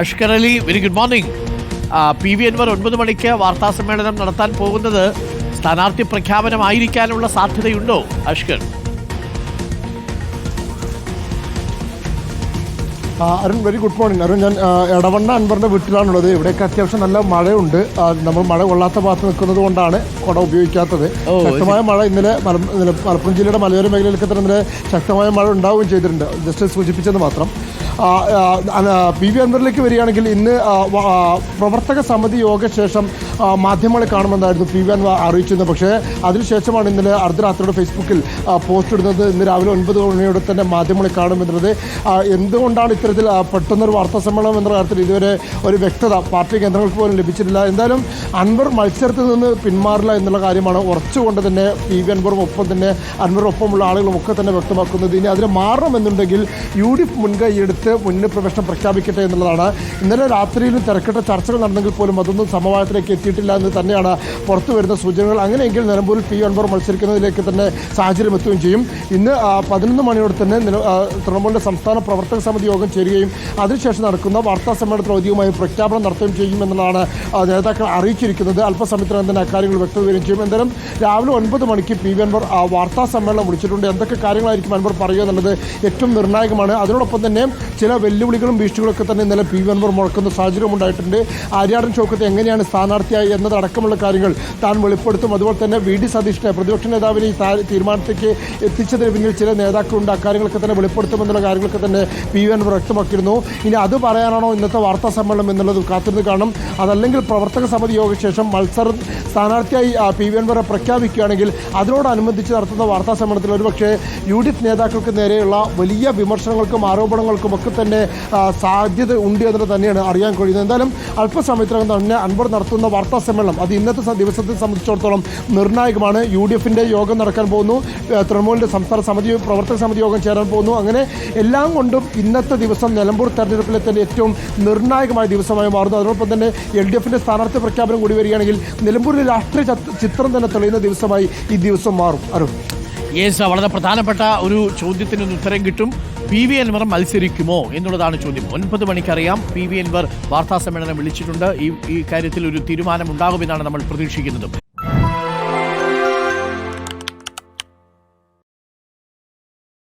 Ashkar Ali very good morning P V Anvar ഒൻപത് മണിക്ക് വാർത്താ സമ്മേളനം നടത്താൻ പോകുന്നത് സ്ഥാനാർത്ഥി പ്രഖ്യാപനമായിരിക്കാനുള്ള സാധ്യതയുണ്ടോ Ashkar? Arun very good morning Arun ഞാൻ എടവണ്ണ അൻവറിന്റെ വീട്ടിലാണുള്ളത്. ഇവിടെയൊക്കെ അത്യാവശ്യം നല്ല മഴയുണ്ട്. നമ്മൾ മഴ കൊള്ളാത്ത ഭാഗത്ത് നിൽക്കുന്നത് കൊണ്ടാണ് കുട ഉപയോഗിക്കാത്തത്. ശക്തമായ മഴ ഇന്നലെ മലപ്പുറം ജില്ലയുടെ മലയോര മേഖലയിലൊക്കെ തന്നെ ഇന്നലെ ശക്തമായ മഴ ഉണ്ടാവുകയും ചെയ്തിട്ടുണ്ട്. ജസ്റ്റ് സൂചിപ്പിച്ചത് മാത്രം. പി വി അൻവറിലേക്ക് വരികയാണെങ്കിൽ ഇന്ന് പ്രവർത്തക സമിതി യോഗ ശേഷം ആ, മാധ്യമങ്ങളെ കാണുമെന്നായിരുന്നു പി വി അൻവ അറിയിച്ചിരുന്നത്. പക്ഷേ അതിനുശേഷമാണ് ഇന്നലെ അർദ്ധരാത്രിയുടെ ഫേസ്ബുക്കിൽ പോസ്റ്റ് ഇടുന്നത്. ഇന്ന് രാവിലെ ഒൻപത് മണിയോടെ തന്നെ മാധ്യമങ്ങളെ കാണുമെന്നുള്ളത്. എന്തുകൊണ്ടാണ് ഇത്തരത്തിൽ പെട്ടെന്നൊരു വാർത്താ സമ്മേളനം എന്ന കാര്യത്തിൽ ഇതുവരെ ഒരു വ്യക്തത പാർട്ടി കേന്ദ്രങ്ങൾക്ക് പോലും ലഭിച്ചിട്ടില്ല? എന്തായാലും അൻവർ മത്സരത്തിൽ നിന്ന് പിന്മാറില്ല എന്നുള്ള കാര്യമാണ് ഉറച്ചുകൊണ്ട് തന്നെ പി വി അൻവറും ഒപ്പം തന്നെ അൻവറും ഒപ്പമുള്ള ആളുകളും ഒക്കെ തന്നെ വ്യക്തമാക്കുന്നത്. ഇനി അതിന് മാറണമെന്നുണ്ടെങ്കിൽ യു ഡി എഫ് മുൻകൈയെടുത്ത് മുന്നിൽ പ്രവേശനം പ്രഖ്യാപിക്കട്ടെ എന്നുള്ളതാണ്. ഇന്നലെ രാത്രിയിൽ തിരക്കിട്ട ചർച്ചകൾ നടന്നെങ്കിൽ പോലും അതൊന്നും സമവായത്തിലേക്ക് എത്തിയിട്ടില്ല എന്ന് തന്നെയാണ് പുറത്തു വരുന്ന സൂചനകൾ. അങ്ങനെയെങ്കിൽ നിലമ്പൂരിൽ പി അൻവർ മത്സരിക്കുന്നതിലേക്ക് തന്നെ സാഹചര്യം എത്തുകയും ചെയ്യും. ഇന്ന് പതിനൊന്ന് മണിയോടെ തന്നെ തൃണമൂലിന്റെ സംസ്ഥാന പ്രവർത്തക സമിതി യോഗം ചേരുകയും അതിനുശേഷം നടക്കുന്ന വാർത്താ സമ്മേളനത്തിൽ ഔദ്യോഗികമായി പ്രഖ്യാപനം നടത്തുകയും ചെയ്യുമെന്നുള്ളതാണ് നേതാക്കൾ അറിയിച്ചിരിക്കുന്നത്. അല്പസമയത്തിനകം തന്നെ അക്കാര്യങ്ങൾ വ്യക്തതയും ചെയ്യും. എന്തായാലും രാവിലെ ഒൻപത് മണിക്ക് പി വി അൻവർ വാർത്താ സമ്മേളനം വിളിച്ചിട്ടുണ്ട്. എന്തൊക്കെ കാര്യങ്ങളായിരിക്കും അൻവർ പറയുക എന്നുള്ളത് ഏറ്റവും നിർണായകമാണ്. അതിനോടൊപ്പം തന്നെ ചില വെല്ലുവിളികളും ഭീഷണികളൊക്കെ തന്നെ ഇന്നലെ പി വി അൻവർ മുഴക്കുന്ന സാഹചര്യം ഉണ്ടായിട്ടുണ്ട്. ആര്യാടൻ ചോക്കത്ത് എങ്ങനെയാണ് സ്ഥാനാർത്ഥിയായി എന്നതടക്കമുള്ള കാര്യങ്ങൾ താൻ വെളിപ്പെടുത്തും. അതുപോലെ തന്നെ വി ഡി സതീഷിനെ പ്രതിപക്ഷ നേതാവിനെ ഈ തീരുമാനത്തേക്ക് എത്തിച്ചതിന് പിന്നിൽ ചില നേതാക്കളുണ്ട്. അക്കാര്യങ്ങളൊക്കെ തന്നെ വെളിപ്പെടുത്തുമെന്നുള്ള കാര്യങ്ങളൊക്കെ തന്നെ പി എൻ വ്യക്തമാക്കിയിരുന്നു. ഇനി അത് പറയാനാണോ ഇന്നത്തെ വാർത്താ സമ്മേളനം എന്നുള്ളത് കാത്തിരുന്ന് കാണും. അതല്ലെങ്കിൽ പ്രവർത്തക സമിതി യോഗ ശേഷം മത്സരം സ്ഥാനാർത്ഥിയായി പി വി അൻവറെ പ്രഖ്യാപിക്കുകയാണെങ്കിൽ അതിനോടനുബന്ധിച്ച് നടത്തുന്ന വാർത്താ സമ്മേളനത്തിൽ ഒരുപക്ഷെ യു ഡി എഫ് നേതാക്കൾക്ക് നേരെയുള്ള വലിയ വിമർശനങ്ങൾക്കും ആരോപണങ്ങൾക്കും ഒക്കെ തന്നെ സാധ്യത ഉണ്ട് എന്നത് തന്നെയാണ് അറിയാൻ കഴിയുന്നത്. എന്തായാലും അല്പസമയത്തിനകം തന്നെ അൻവർ നടത്തുന്ന വാർത്താ സമ്മേളനം. അത് ഇന്നത്തെ ദിവസത്തെ സംബന്ധിച്ചിടത്തോളം നിർണായകമാണ്. യു ഡി എഫിന്റെ യോഗം നടക്കാൻ പോകുന്നു. തൃണമൂലിന്റെ സംസ്ഥാന സമിതി പ്രവർത്തക സമിതി യോഗം ചേരാൻ പോകുന്നു. അങ്ങനെ എല്ലാം കൊണ്ടും ഇന്നത്തെ ദിവസം നിലമ്പൂർ തെരഞ്ഞെടുപ്പിലെ തന്നെ ഏറ്റവും നിർണായകമായ ദിവസമായി മാറുന്നു. അതോടൊപ്പം തന്നെ എൽ ഡി എഫിന്റെ സ്ഥാനാർത്ഥി പ്രഖ്യാപനം കൂടി വരികയാണെങ്കിൽ നിലമ്പൂരിലെ രാഷ്ട്രീയ ചിത്രം തന്നെ തെളിയുന്ന ദിവസമായി ഈ ദിവസം മാറും. അരുൺ. യെസ് വളരെ പ്രധാനപ്പെട്ട ഒരു ചോദ്യത്തിന് ഒരു ഉത്തരം കിട്ടും. പി വി അൻവർ മത്സരിക്കുമോ എന്നുള്ളതാണ് ചോദ്യം. ഒൻപത് മണിക്കറിയാം പി വി അൻവർ വാർത്താ സമ്മേളനം വിളിച്ചിട്ടുണ്ട്. ഈ ഈ കാര്യത്തിൽ ഒരു തീരുമാനം ഉണ്ടാകുമെന്നാണ് നമ്മൾ പ്രതീക്ഷിക്കുന്നത്.